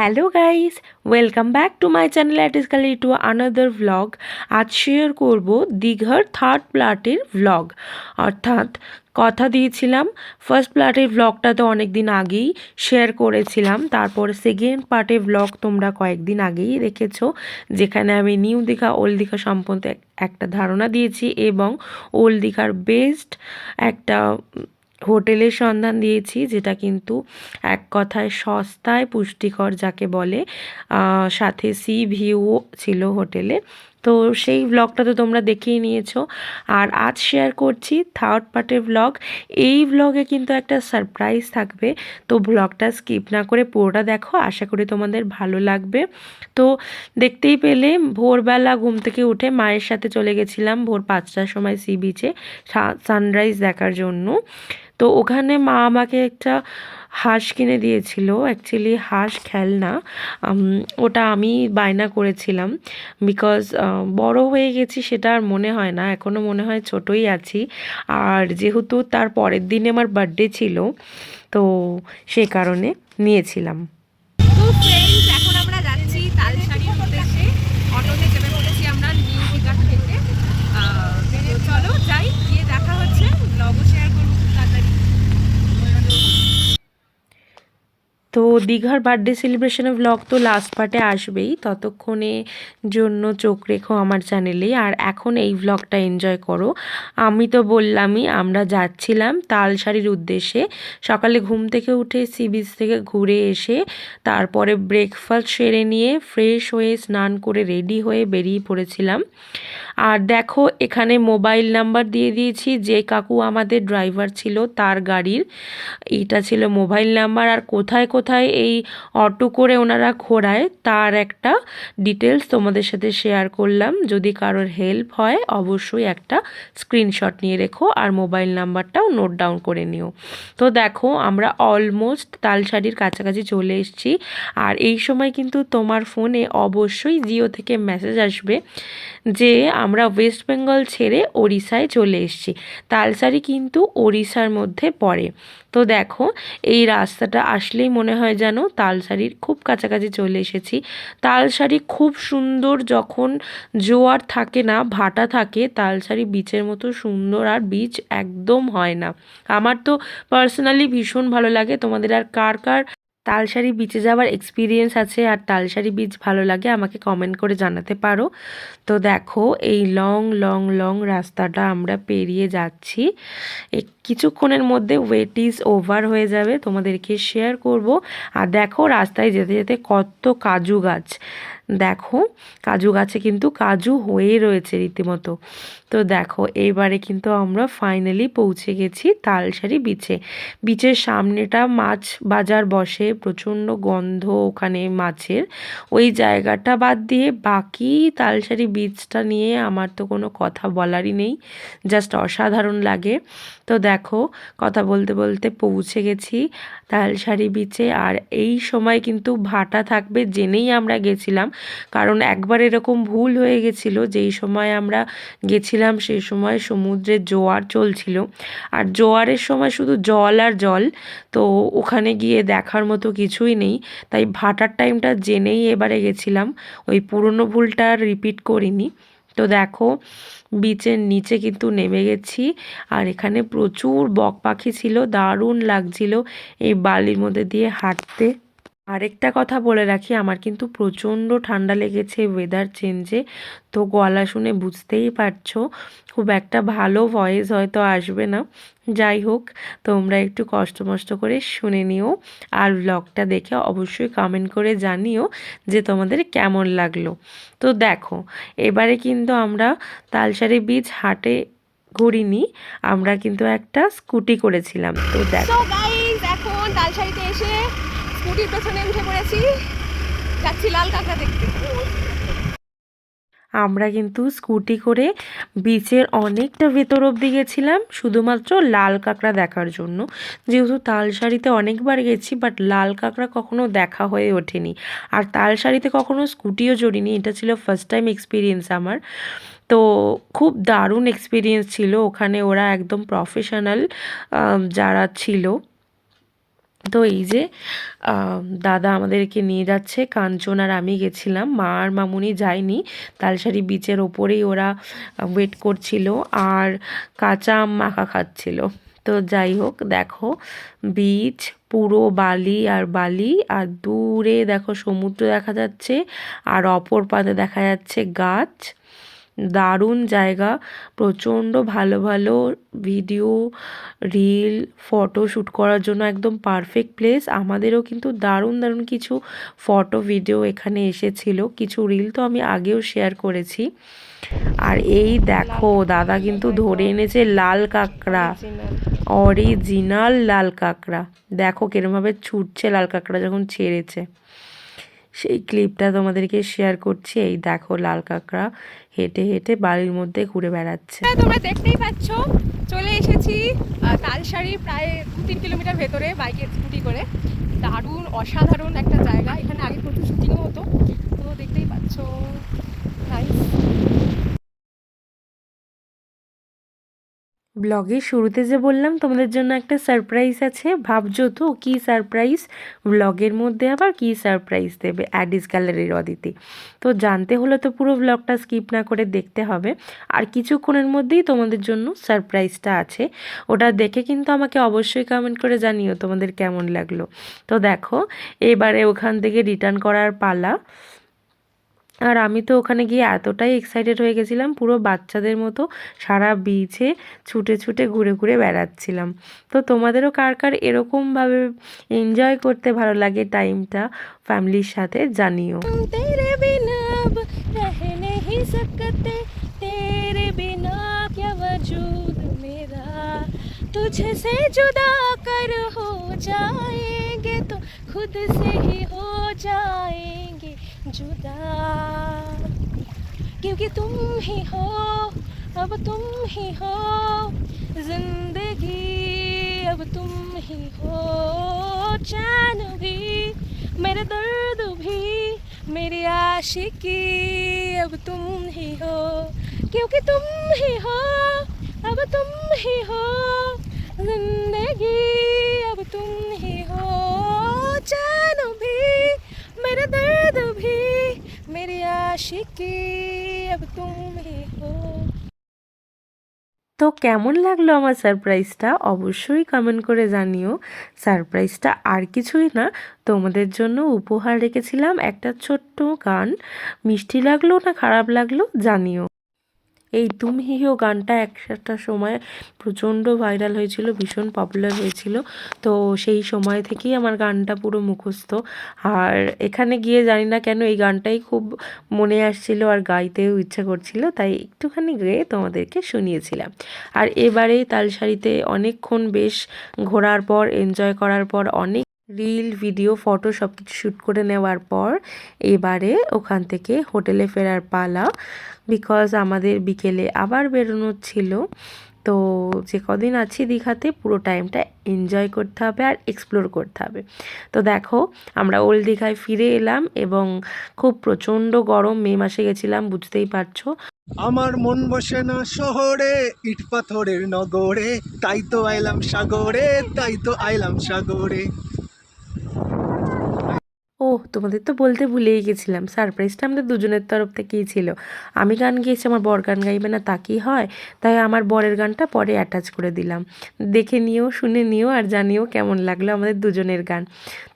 Hello guys welcome back to my channel artistically to another vlog আজ share করব দীঘার third প্লাটের vlog অর্থাৎ কথা দিয়েছিলাম ফার্স্ট প্লাটের ভ্লগটা তো অনেক দিন আগেই শেয়ার করেছিলাম। তারপর সেকেন্ড পার্টের ভ্লগ তোমরা কয়েকদিন আগেই দেখেছ, যেখানে আমি নিউ দীঘা ওল্ড দীঘা সম্পর্কে একটা ধারণা দিয়েছি এবং ওল্ড দীঘার বেস্ট একটা হোটেলের সন্ধান দিয়েছি, যেটা কিন্তু এক কথায় সস্তায় পুষ্টিকর যাকে বলে সাথে সি ভিউ ছিল হোটেলে। তো সেই ব্লগটা তো তোমরা দেখেই নিয়েছো। আর আজ শেয়ার করছি থার্ড পার্টের ব্লগ এই ব্লগে কিন্তু একটা সারপ্রাইজ থাকবে। তো ব্লগটা স্কিপ না করে পুরোটা দেখো, আশা করি তোমাদের ভালো লাগবে। তো দেখতেই পেলে, ভোরবেলা ঘুম থেকে উঠে মায়ের সাথে চলে গেছিলাম ভোর পাঁচটার সময় সি বিচে সানরাইজ দেখার জন্য। তো ওখানে মা আমাকে একটা হাঁস কিনে দিয়েছিল। অ্যাকচুয়ালি হাঁস খেলনা। ওটা আমি বায়না করেছিলাম বিকজ বড় হয়ে গেছি সেটা আর মনে হয় না। এখনও মনে হয় ছোটই আছি। আর যেহেতু তার পরের দিনে আমার বার্থডে ছিল, তো সে কারণে নিয়েছিলাম তো ফ্রেন্ডস এখন আমরা যাচ্ছি তালসারির উদ্দেশ্যে অটোতে চেপে পড়েছি আমরা নিউ দীঘা থেকে আহ, তো চলো যাই গিয়ে দেখা হচ্ছে ব্লগও শেয়ার করব খুব তাড়াতাড়ি তো দীঘার বার্থডে সেলিব্রেশনের ব্লগ তো লাস্ট পার্টে আসবেই। ততক্ষণে জন্য চোখ রেখো আমার চ্যানেলে আর এখন এই ব্লগটা এনজয় করো। আমি তো বললামই, আমরা যাচ্ছিলাম তালসারির উদ্দেশ্যে। সকালে ঘুম থেকে উঠে সি বিচ থেকে ঘুরে এসে তারপরে ব্রেকফাস্ট সেরে নিয়ে ফ্রেশ হয়ে স্নান করে রেডি হয়ে বেরিয়ে পড়েছিলাম। আর দেখো, এখানে মোবাইল নাম্বার দিয়ে দিয়েছি। যে কাকু আমাদের ড্রাইভার ছিল, তার গাড়ির এটা ছিল মোবাইল নাম্বার। আর কোথায় কোথায় এই অটো করে ওনারা ঘোরায়, তার একটা ডিটেলস তোমাদের সাথে শেয়ার করলাম। যদি কারোর হেল্প হয়, অবশ্যই একটা স্ক্রিনশট নিয়ে রেখো আর মোবাইল নাম্বারটাও নোট ডাউন করে নিও। তো দেখো, আমরা অলমোস্ট তালসারির কাছাকাছি চলে এসেছি। আর এই সময় কিন্তু তোমার ফোনে অবশ্যই জিও থেকে মেসেজ আসবে যে আমরা ওয়েস্ট বেঙ্গল ছেড়ে ওড়িশায় চলে এসেছি। তালসারি কিন্তু ওড়িশার মধ্যে পড়ে। তো দেখো, এই রাস্তাটা আসলেই মনে হয় যেন তালসারির খুব কাছাকাছি চলে এসেছি। তালসারি খুব সুন্দর যখন জোয়ার থাকে না, ভাটা থাকে, তালসারি বিচের মতো সুন্দর আর বিচ একদম হয় না। আমার তো পার্সোনালি ভীষণ ভালো লাগে। তোমাদের আর কার কার তালসারি বিচে যাওয়ার এক্সপিরিয়েন্স আছে আর তালসারি বিচ ভালো লাগে, আমাকে কমেন্ট করে জানাতে পারো। তো দেখো, এই লং লং লং রাস্তাটা আমরা পেরিয়ে যাচ্ছি। কিছুক্ষণের মধ্যে ওয়েট ইজ ওভার হয়ে যাবে, তোমাদেরকে শেয়ার করব। আর দেখো, রাস্তায় যেতে যেতে কত কাজু গাছ। দেখো, কাজু গাছে কিন্তু কাজু হয়ে রয়েছে রীতিমতো। তো দেখো, এইবারে কিন্তু আমরা ফাইনালি পৌঁছে গেছি তালসারি বিচে বিচের সামনেটা মাছ বাজার বসে, প্রচণ্ড গন্ধ ওখানে মাছের। ওই জায়গাটা বাদ দিয়ে বাকি তালসারি বীজটা নিয়ে আমার তো কোনো কথা বলারই নেই জাস্ট অসাধারণ লাগে। তো দেখো, কথা বলতে বলতে পৌঁছে গেছি তালসারি বিচে আর এই সময় কিন্তু ভাটা থাকবে, জেনেই আমরা গেছিলাম। কারণ একবার এরকম ভুল হয়ে গেছিল, যেই সময় আমরা গেছিলাম সেই সময় সমুদ্রে জোয়ার চলছিল। আর জোয়ারের সময় শুধু জল আর জল, তো ওখানে গিয়ে দেখার মতো কিছুই নেই। তাই ভাটার টাইমটা জেনেই এবারে গেছিলাম। ওই পুরনো ভুলটা রিপিট করিনি। তো দেখো বিচের নিচে কিন্তু নেমে গেছি। আর এখানে প্রচুর বক পাখি ছিল, দারুণ লাগছিল এই বালির মধ্যে দিয়ে হাঁটতে। আরেকটা কথা বলে রাখি, আমার কিন্তু প্রচণ্ড ঠান্ডা লেগেছে ওয়েদার চেঞ্জে তো গলা শুনে বুঝতেই পারছ, খুব একটা ভালো ভয়েস হয়তো আসবে না। যাই হোক, তোমরা একটু কষ্ট মষ্ট করে শুনে নিও আর ব্লগটা দেখে অবশ্যই কমেন্ট করে জানিও যে তোমাদের কেমন লাগল। তো দেখো, এবারে কিন্তু আমরা তালসারি বীচ হাটে ঘুরিনি, আমরা কিন্তু একটা স্কুটি করেছিলাম। তো দেখো এখন তালসারিতে এসে স্কুটির পেছনে উঠে পড়েছি। যাচ্ছি লাল কাঁকড়া দেখতে। আমরা কিন্তু স্কুটি করে বিচের অনেকটা ভেতর অবধি গেছিলাম, শুধুমাত্র লাল কাঁকড়া দেখার জন্য। যেহেতু তালসারিতে অনেকবার গেছি বাট লাল কাঁকড়া কখনো দেখা হয়ে ওঠেনি। আর তালসারিতে কখনো স্কুটিও চড়িনি, এটা ছিল ফার্স্ট টাইম এক্সপিরিয়েন্স আমার। তো খুব দারুণ এক্সপিরিয়েন্স ছিল, ওখানে ওরা একদম প্রফেশনাল যারা ছিল। তো এই যে দাদা আমাদেরকে নিয়ে যাচ্ছে, কাঞ্চন আর আমি গেছিলাম। মা আর মামুনি যায়নি তালসারি বিচের ওপরেই ওরা ওয়েট করছিল আর কাঁচা আম মাখা খাচ্ছিল। তো যাই হোক, দেখো বিচ পুরো বালি আর বালি, আর দূরে দেখো সমুদ্র দেখা যাচ্ছে, আর অপর পাতে দেখা যাচ্ছে গাছ। দারুণ জায়গা। প্রচণ্ড ভালো ভালো ভিডিও রিল ফটো শ্যুট করার জন্য একদম পারফেক্ট প্লেস আমাদেরও কিন্তু দারুণ দারুণ কিছু ফটো ভিডিও এখানে এসেছিল। কিছু রিল তো আমি আগেও শেয়ার করেছি। আর এই দেখো, দাদা কিন্তু ধরে এনেছে লাল কাঁকড়া। অরিজিনাল লাল কাঁকড়া। দেখো কিরমভাবে ছুটছে লাল কাঁকড়া যখন ছেড়েছে। সেই ক্লিপটা তোমাদেরকে শেয়ার করছি। এই দেখো লাল কাঁকড়া হেঁটে হেঁটে বাড়ির মধ্যে ঘুরে বেড়াচ্ছে। হ্যাঁ তোমরা দেখতেই পাচ্ছ, চলে এসেছি তালসারি প্রায় দু তিন কিলোমিটার ভেতরে বাইকে স্কুটি করে। দারুণ, অসাধারণ একটা জায়গা। এখানে আগে প্রচুর শুটিংও হতো, তো দেখতেই পাচ্ছ। ব্লগের শুরুতে যে বললাম, তোমাদের জন্য একটা সারপ্রাইজ আছে। ভাবছ তো কী সারপ্রাইজ ব্লগের মধ্যে আবার কী সারপ্রাইজ দেবে? অ্যাডিস গ্যালারির অদিতি। তো জানতে হলে তো পুরো ব্লগটা স্কিপ না করে দেখতে হবে। আর কিছুক্ষণের মধ্যেই তোমাদের জন্য সারপ্রাইজটা আছে। ওটা দেখে কিন্তু আমাকে অবশ্যই কমেন্ট করে জানিও তোমাদের কেমন লাগল। তো দেখো, এবারে ওখান থেকে রিটার্ন করার পালা। আর আমি তো ওখানে গিয়ে এতটাই এক্সাইটেড হয়ে গেছিলাম পুরো বাচ্চাদের মতো সারা বিচে ছুটে ছুটে ঘুরে ঘুরে বেড়াচ্ছিলাম তো তোমাদেরও কার কার এরকমভাবে এনজয় করতে ভালো লাগে টাইমটা ফ্যামিলির সাথে জানিও तेरे बिना अब रह नहीं सकते तेरे बिना क्या वजूद मेरा तुझसे जुदा कर हो जाएंगे तो खुद से ही हो जाएंगे जुदा। क्योंकि तुम ही हो, अब तुम ही हो। ज़िंदगी, अब तुम ही हो। चैन भी, मेरे दर्द भी, मेरी आशिकी, अब तुम ही हो। क्योंकि तुम ही हो, अब तुम ही हो। ज़िंदगी, अब तुम ही हो। चैन भी, मेरे दर्द भी मेरी आशिकी अब तुम ही हो তো কেমন লাগলো আমার সারপ্রাইজটা অবশ্যই কমেন্ট করে জানিও সারপ্রাইজটা আর কিছুই না তোমাদের জন্য উপহার রেখেছিলাম একটা ছোট্ট গান মিষ্টি লাগলো না খারাপ লাগলো জানিও এই তুমি হিও গানটা একটা সময় প্রচণ্ড ভাইরাল হয়েছিল, ভীষণ পপুলার হয়েছিল। তো সেই সময় থেকেই আমার গানটা পুরো মুখস্থ। আর এখানে গিয়ে জানি না কেন এই গানটাই খুব মনে আসছিল আর গাইতেও ইচ্ছা করছিল, তাই একটুখানি গেয়ে তোমাদেরকে শুনিয়েছিলাম। আর এবারে তালসারিতে অনেকক্ষণ বেশ ঘোরার পর এনজয় করার পর অনেক রিল ভিডিও ফটো সব কিছু শ্যুট করে নেওয়ার পর এবারে ওখান থেকে হোটেলে ফেরার পালা। বিকজ আমাদের বিকেলে আবার বেরোনোর ছিল, তো যে কদিন আছি দীঘাতে পুরো টাইমটা এনজয় করতে হবে আর এক্সপ্লোর করতে হবে। তো দেখো, আমরা ওল্ড দীঘায় ফিরে এলাম এবং খুব প্রচণ্ড গরম, মে মাসে গেছিলাম, বুঝতেই পারছ। আমার মন বসে না শহরে ইট পাথরের নগরে, তাই তো আইলাম সাগরে, তাই তো আইলাম সাগরে। ও তোমাদের তো বলতে ভুলেই গেছিলাম। সারপ্রাইজটা আমাদের দুজনের তরফ থেকেই ছিল। আমি গান গেয়েছি, আমার বর গান গাইবে না তা কি হয়? তাই আমার বরের গানটা পরে অ্যাটাচ করে দিলাম। দেখে নিও, শুনে নিও আর জানিও কেমন লাগল আমাদের দুজনের গান।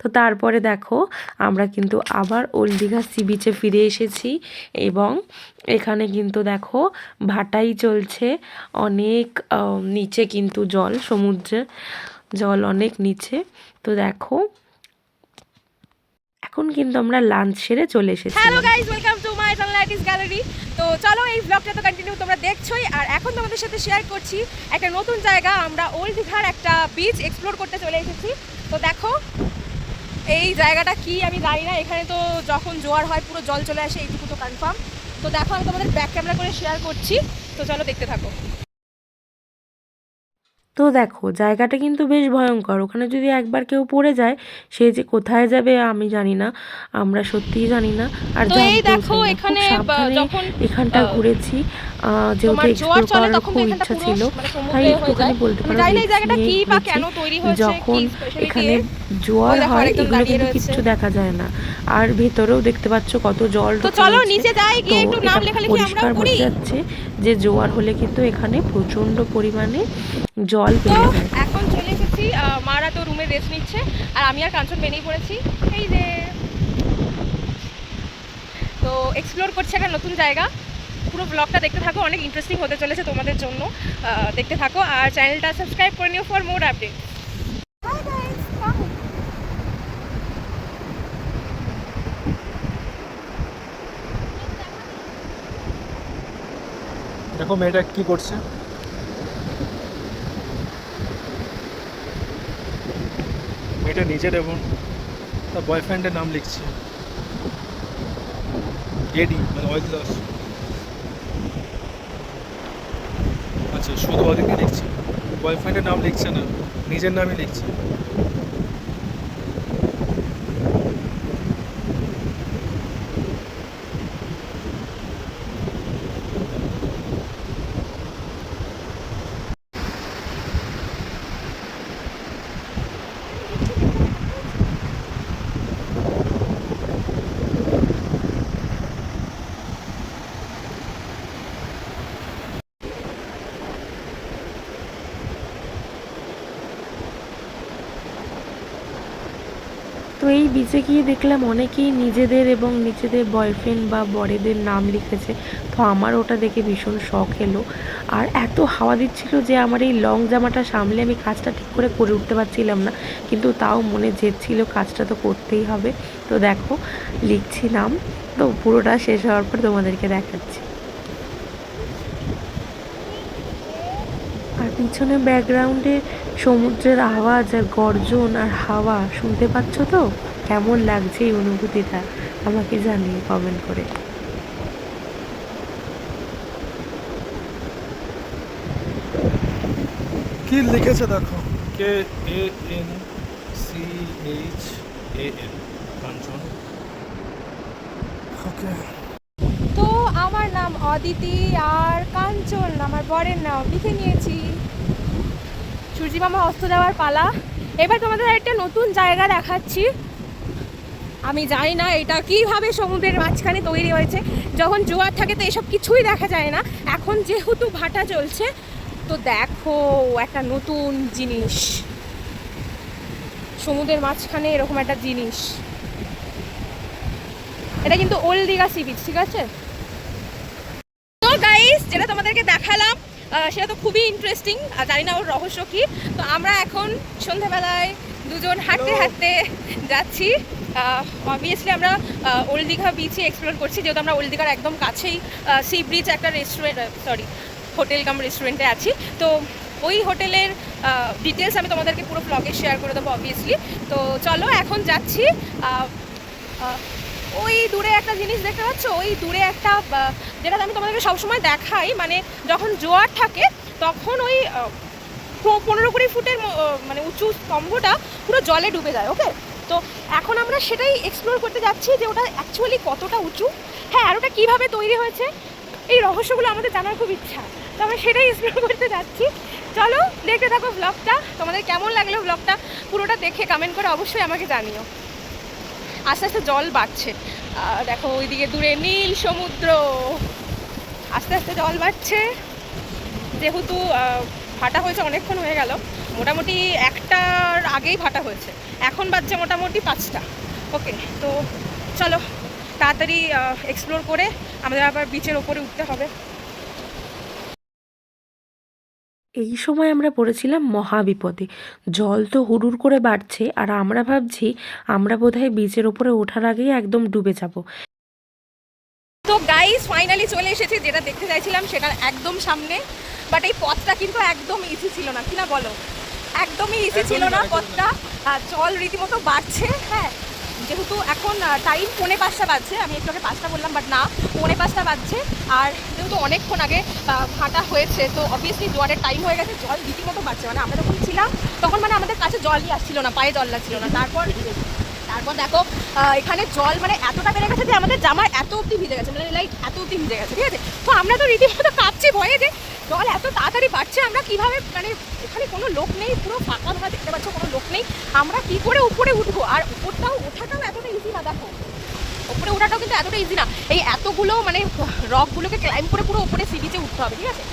তো তারপরে দেখো, আমরা কিন্তু আবার ওল্ড দীঘা সি বিচে ফিরে এসেছি এবং এখানে কিন্তু দেখো, ভাটাই চলছে। অনেক নিচে কিন্তু জল, সমুদ্রে জল অনেক নিচে। তো দেখো এখন কিন্তু আমরা লাঞ্চ সেরে চলে এসেছি। Hello guys welcome to my sunlight's gallery তো চলো এই ব্লগটা তো কন্টিনিউ তোমরা দেখছোই। আর এখন তোমাদের সাথে শেয়ার করছি, একটা নতুন জায়গা, আমরা ওল্ড দীঘার একটা বিচ এক্সপ্লোর করতে চলে এসেছি। তো দেখো, এই জায়গাটা কি আমি জানি না। এখানে তো যখন জোয়ার হয়, পুরো জল চলে আসে, এইটুকু তো কনফার্ম তো দেখো, আমি তোমাদের ব্যাক ক্যামেরা করে শেয়ার করছি। তো চলো দেখতে থাকো। তো দেখো জায়গাটা কিন্তু বেশ ভয়ঙ্কর। ওখানে যদি একবার কেউ পড়ে যায় সে যে কোথায় যাবে আমি জানি না আমরা সত্যিই জানি না। আর দেখো এখানে যখন এখানটা ঘুরেছি। যেহেতু এক্সপ্লোর জোয়ার চলে করার তখন খুব এখানটা ইচ্ছা ছিল মানে তাই একটুখানি বলতে পারো জানি না জায়গাটা কি বা কেন তৈরি হয়েছে, যখন এখানে জোয়ার হয় এগুলো দাঁড়িয়ে কিন্তু কিচ্ছু দেখা যায় না। আর ভেতরেও দেখতে পাচ্ছ কত জল তো চলো নিচে যাই গিয়ে একটু নাম লেখালেখি আমরাও করি। যাচ্ছে যে জোয়ার হলে কিন্তু এখানে প্রচণ্ড পরিমাণে জল যায়। এখন চলে এসেছি মারা তো রুমে রেস্ট নিচ্ছে আর আমি আর কাঞ্চন বেরিয়ে পড়েছি। এই যে। তো এক্সপ্লোর করছি একটা নতুন জায়গা। পুরো ব্লগটা দেখতে থাকো অনেক ইন্টারেস্টিং হতে চলেছে তোমাদের জন্য। দেখতে থাকো আর চ্যানেলটা সাবস্ক্রাইব করে নিও ফর মোর আপডেট দেখো মেয়েটা কি করছে? মেয়েটা নিজের এবং তার বয়ফ্রেন্ডের নাম লিখছে। এডি মানে অয়েল দাস। আচ্ছা শুধু অদিতি লিখছে। বয়ফ্রেন্ডের নাম লিখছে না, নিজের নামই লিখছে। এই বিচে গিয়ে দেখলাম অনেকেই নিজেদের এবং নিজেদের বয়ফ্রেন্ড বা বরেদের নাম লিখেছে। তো আমার ওটা দেখে ভীষণ শখ এলো। আর এত হাওয়া দিচ্ছিল যে আমার এই লং জামাটা সামলে আমি কাজটা ঠিক করে করে উঠতে পারছিলাম না। কিন্তু তাও মনে জেদ ছিল কাজটা তো করতেই হবে। তো দেখো, লিখছি নাম। তো পুরোটা শেষ হওয়ার পর তোমাদেরকে দেখাচ্ছি আর পিছনে ব্যাকগ্রাউন্ডে সমুদ্রের আওয়াজ আর গর্জন আর হাওয়া শুনতে পাচ্ছ তো? কেমন লাগছে এই অনুভূতিটা? আমাকে জানিয়ে কমেন্ট করে। কি লিখেছে দেখো? K A N C H A N Kanchan. Okay তো আমার নাম অদিতি আর কাঞ্চন আমার বরের নাম লিখে নিয়েছি। সূর্যি মামা অস্ত দেওয়ার পালা। এবার তোমাদের একটা নতুন জায়গা দেখাচ্ছি। আমি জানি না এটা কীভাবে সমুদ্রের মাঝখানে তৈরি হয়েছে। যখন জোয়ার থাকে তো এসব কিছুই দেখা যায় না। এখন যেহেতু ভাটা চলছে, তো দেখো একটা নতুন জিনিস। সমুদ্রের মাঝখানে এরকম একটা জিনিস। এটা কিন্তু ওল্ড দীঘা সি বিচ, ঠিক আছে? তো গাইস যেটা তোমাদেরকে দেখালাম সেটা তো খুবই ইন্টারেস্টিং আর জানি না ওর রহস্য কি। তো আমরা এখন সন্ধ্যাবেলায় দুজন হাঁটতে হাঁটতে যাচ্ছি। অবভিয়াসলি আমরা ওল্ড দীঘা বিচে এক্সপ্লোর করছি যেহেতু আমরা ওল্ড দীঘার একদম কাছেই সি ব্রিজ একটা রেস্টুরেন্ট সরি হোটেল কাম রেস্টুরেন্টে আছি। তো ওই হোটেলের ডিটেলস আমি তোমাদেরকে পুরো ব্লগে শেয়ার করে দেবো অবভিয়াসলি তো চলো এখন যাচ্ছি। ওই দূরে একটা জিনিস দেখতে পাচ্ছ? ওই দূরে একটা যেটা আমি তোমাদেরকে সবসময় দেখাই মানে যখন জোয়ার থাকে, তখন ওই পনেরো কুড়ি ফুটের মানে উঁচু স্তম্ভটা পুরো জলে ডুবে যায় ওকে তো এখন আমরা সেটাই এক্সপ্লোর করতে যাচ্ছি যে ওটা অ্যাকচুয়ালি কতটা উঁচু? হ্যাঁ আর ওটা কীভাবে তৈরি হয়েছে? এই রহস্যগুলো আমাদের জানার খুব ইচ্ছা। তো আমরা সেটাই এক্সপ্লোর করতে যাচ্ছি। চলো দেখতে থাকো ব্লগটা তোমাদের কেমন লাগল ব্লগটা পুরোটা দেখে কমেন্ট করে অবশ্যই আমাকে জানিও। আস্তে আস্তে জল বাড়ছে। দেখো ওইদিকে দূরে নীল সমুদ্র। আস্তে আস্তে জল বাড়ছে। যেহেতু ভাটা হয়েছে অনেকক্ষণ হয়ে গেল, মোটামুটি একটার আগেই ভাটা হয়েছে। এখন বাজছে মোটামুটি পাঁচটা। ওকে, তো চলো, তাড়াতাড়ি এক্সপ্লোর করে আমাদের আবার বিচের ওপরে উঠতে হবে। এই সময় আমরা পড়েছিলাম মহাবিপদে। জল তো হুড়ুর করে বাড়ছে আর আমরা ভাবছি আমরা বোধহয় বিচের ওপরে ওঠার আগেই একদম ডুবে যাব। তো গাইস ফাইনালি চলে এসেছি যেটা দেখতে চাইছিলাম সেটার একদম সামনে বাট এই পথটা কিন্তু একদম ইজি ছিল না কি না বলো? একদমই ইজি ছিল না না, পথটা। আর জল রীতিমতো বাড়ছে হ্যাঁ। যেহেতু এখন টাইম পৌনে পাঁচটা বাজছে, আমি একটু আগে পাঁচটা বললাম বাট না, পৌনে পাঁচটা বাজছে। আর যেহেতু অনেকক্ষণ আগে ফাটা হয়েছে, তো অবভিয়াসলি জোয়ারের টাইম হয়ে গেছে, জল রীতিমতো বাড়ছে। মানে আমরা যখন ছিলাম, তখন মানে আমাদের কাছে জলই আসছিল না, পায়ে জল লাগছিল না। তারপর তারপর দেখো এখানে জল মানে এতটা বেড়ে গেছে যে আমাদের জামা এত অবধি ভিজে গেছে মানে লাইট এত অবধি ভিজে গেছে, ঠিক আছে? তো আমরা তো রীতিমতো কাঁপছি ভয়ে যে জল এত তাড়াতাড়ি বাড়ছে, আমরা কীভাবে মানে এখানে কোনো লোক নেই, পুরো ফাঁকা ধরা দেখতে পাচ্ছ, কোনো লোক নেই। আমরা কি করে উপরে উঠবো? আর উপরটাও, ওঠাটাও এতটা ইজি না, দেখো। উপরে ওঠাটাও কিন্তু এতটা ইজি না। এই এতগুলো মানে রকগুলোকে ক্লাইম করে পুরো উপরে সি বিচে উঠতে হবে, ঠিক আছে?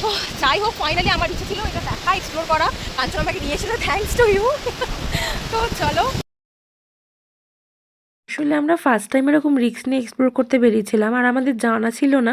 তো যাই হোক ফাইনালি আমার ইচ্ছে ছিল এটা দেখা এক্সপ্লোর করা। কাঞ্চন আমাকে নিয়ে এসেছে থ্যাংকস টু ইউ তো চলো। আসলে আমরা ফার্স্ট টাইম এরকম রিস্ক নিয়ে এক্সপ্লোর করতে বেরিয়েছিলাম। আর আমাদের জানা ছিল না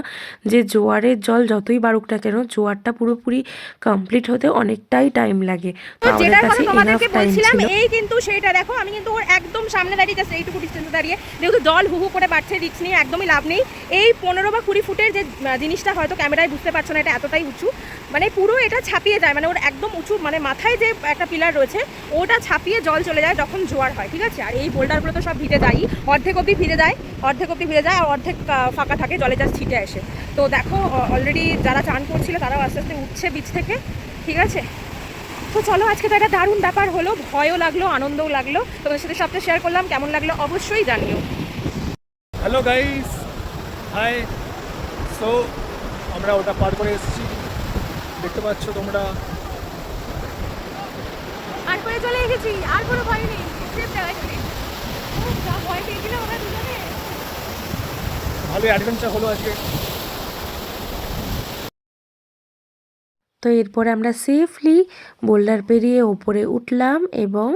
যে জোয়ারের জল যতই বাড়ুক না কেন জোয়ারটা পুরোপুরি কমপ্লিট হতে অনেকটাই টাইম লাগে। তো যেটার কথা তোমাদেরকে বলছিলাম এই কিন্তু সেইটা দেখো আমি কিন্তু ওর একদম সামনে দাঁড়িয়ে যাচ্ছে এইটুকু ডিস্টেন্সে দাঁড়িয়ে যেহেতু জল হু হু করে বাড়ছে রিক্স নিয়ে একদমই লাভ নেই। এই পনেরো বা কুড়ি ফুটের যে জিনিসটা হয়তো ক্যামেরায় বুঝতে পারছ না এটা এতটাই উঁচু। মানে পুরো এটা ছাপিয়ে যায় মানে ওর একদম উঁচু মানে মাথায় যে একটা পিলার রয়েছে, ওটা ছাপিয়ে জল চলে যায় যখন জোয়ার হয়, ঠিক আছে? আর এই বোল্ডারগুলো তো সব ভিজে যায়, অর্ধেক অবধি ভিজে যায়, অর্ধেক অবধি ভিজে যায়, আর অর্ধেক ফাঁকা থাকে, জলে যা ছিটে আসে। তো দেখো অলরেডি যারা চান করছিল, তারাও আস্তে আস্তে উঠছে বীজ থেকে, ঠিক আছে? তো চলো, আজকে তো একটা দারুণ ব্যাপার হলো, ভয়ও লাগল, আনন্দও লাগল। তোমাদের সাথে সবটা শেয়ার করলাম, কেমন লাগল অবশ্যই জানিও। হ্যালো গাইস হাই সো আমরা ওটা পার করে এসেছি। দেখতে পাচ্ছ তোমরা। আর করে চলে এসেছি আর কোনো ভয় নেই সেফ জায়গায় চলে এসেছি। ও, যা ভয় পেয়েছিলাম আমরা দুজনে। ভালোই অ্যাডভেঞ্চার হলো আজকে। তো এরপরে আমরা সেফলি বোল্ডার পেরিয়ে ওপরে উঠলাম এবং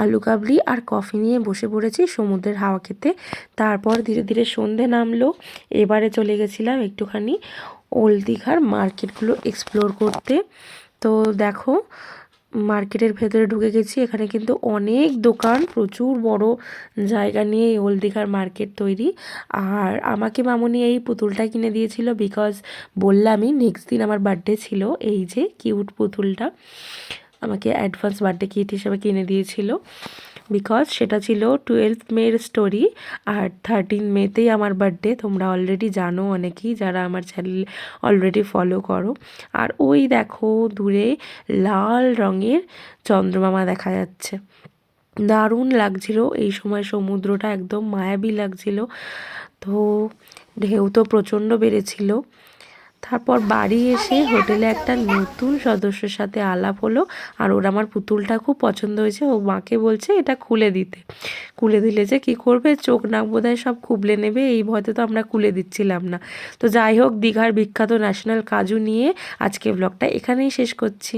আলু কাবলি আর কফি নিয়ে বসে পড়েছি সমুদ্রের হাওয়া খেতে। তারপর ধীরে ধীরে সন্ধে নামলো। এবারে চলে গেছিলাম একটুখানি ওল্ড দীঘার মার্কেটগুলো এক্সপ্লোর করতে। তো দেখো, মার্কেটের ভেতরে ঢুকে গেছি। এখানে কিন্তু অনেক দোকান, প্রচুর বড় জায়গা নিয়ে এই ওল্ড দীঘার মার্কেট তৈরি। আর আমাকে মামনি এই পুতুলটা কিনে দিয়েছিল বিকজ বললামই নেক্সট দিন আমার বার্থডে ছিল, এই যে কিউট পুতুলটা। আমাকে অ্যাডভান্স বার্থডে কিট হিসেবে কিনে দিয়েছিল। বিকজ সেটা ছিল টুয়েলভ মের স্টোরি আর থার্টিন মেতেই আমার বার্থডে তোমরা অলরেডি জানো অনেকেই যারা আমার চ্যানেল অলরেডি ফলো করো। আর ওই দেখো দূরে লাল রঙের চন্দ্রমামা দেখা যাচ্ছে। দারুণ লাগছিল, এই সময় সমুদ্রটা একদম মায়াবী লাগছিল। তো ঢেউ তো প্রচণ্ড বেড়েছিল। তারপর বাড়ি এসে হোটেলে একটা নতুন সদস্যের সাথে আলাপ হলো আর ওর আমার পুতুলটা খুব পছন্দ হয়েছে। ও মাকে বলছে, এটা খুলে দিতে। খুলে দিলে যে কি করবে? চোখ নাক বোধহয় সব খুবলে নেবে, এই ভয়তে তো আমরা খুলে দিচ্ছিলাম না। তো যাই হোক, দীঘার বিখ্যাত ন্যাশনাল কাজু নিয়ে আজকে ব্লগটা এখানেই শেষ করছি।